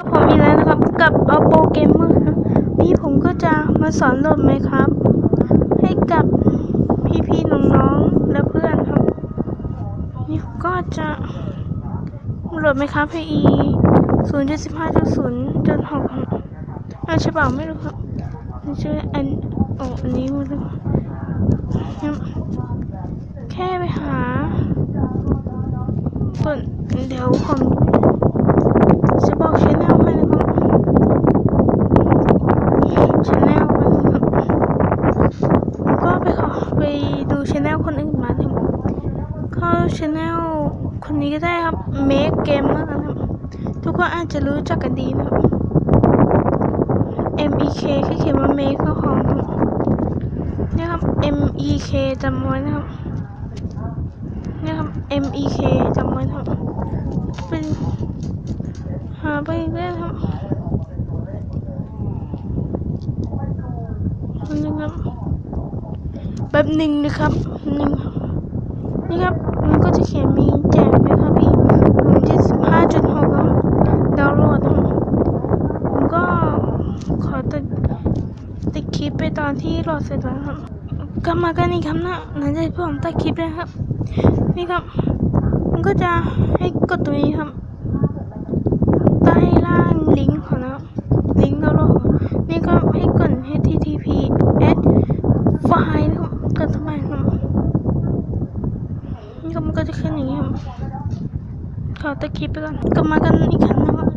ก็ผมอีแล้วนะครับกับ Oppo Gamer นะวันนี้ผมก็จะมาสอนโหลดไหมครับ ให้กับพี่ๆน้องๆและเพื่อนครับ นี่ผมก็จะโหลดไหมครับ PE 0 7 5 0จน6ครับอาฉบับไม่รู้ครับชื่ออันโอ้อันนี้ไม่รู้ครับแค่ไปหาส่วนเดี๋ยวผม จะบอกชแนลให้นะครับชแนลมันก็ไปขอไปดูชแนลคนอื่นมาครับ เข้าชแนลคนนี้ก็ได้ครับ Make Gamer นะครับ ทุกคนอาจจะรู้จักกันดีนะครับ M E K แค่เขียนว่า Make ก็ของเนี่ยครับ M E K จำไว้นะครับเนี่ยครับ M E K จำไว้นะครับ เป็นหาไปเรื่อยครับนี่ครับแบบหนึ่งนะครับหนึ่งนี่ครับ มันก็จะเขียนมีแจกไหมครับพี่ผมจะสิบห้าจุดหกดาวน์โหลดครับผมก็ขอติดติดคลิปไปตอนที่โหลดเสร็จแล้วครับกลับมากันอีกครับนะหลังจากที่ผมตัดคลิปเลยครับ นี่ครับ มันก็จะให้กดตรงนี้ครับ ใต้ล่างลิงก์ของนะลิงก์ดาวน์โหลดนี่ก็ให้กด https ไฟล์นะครับกดเข้าไปครับนี่ก็ มันก็จะขึ้นอย่างนี้ครับขอตะคลิปไปก่อนกลับมากันอีกครั้งนะครับ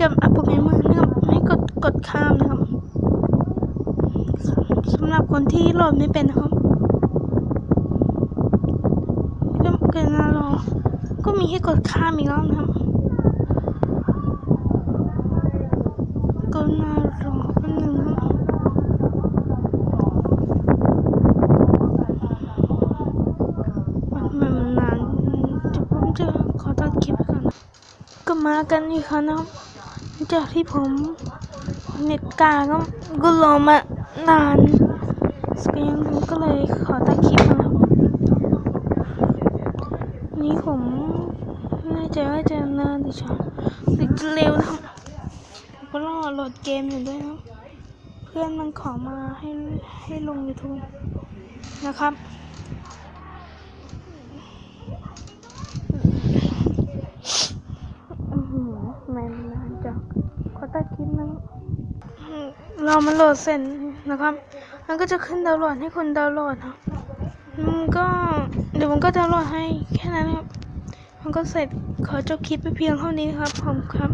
กับอัปเกรดมือนะครับให้กดกดข้ามนะครับสำหรับคนที่โหลดไม่เป็นนะครับก็เกินน้ารอก็มีให้กดข้ามอีกรอบนะครับ ก็น่ารอแป๊บนึงนะมันมันนาน จะขอตัดคลิปไปก่อนนะก็มากันอีกครั้งนะครับจากที่ผมเน็ตกาก็ก็รอมานานสักยังก็เลยขอตัดคลิปนะครับ นี่ผมไม่แน่ใจว่าจะนานหรือช้าหรือจะเร็วนะครับก็รอโหลดเกมอยู่ด้วยนะเพื่อนมันขอมาให้ให้ลง YouTube นะครับ ไมนนานจังขอตัดคลิปนะอืมรอมันโหลดเสร็จนะครับ มันก็จะขึ้นดาวน์โหลดให้คนดาวน์โหลดนะมันก็เดี๋ยวมันก็ดาวน์โหลดให้แค่นั้นครับ มันก็เสร็จขอจบคลิปไปเพียงเท่านี้ครับผมครับ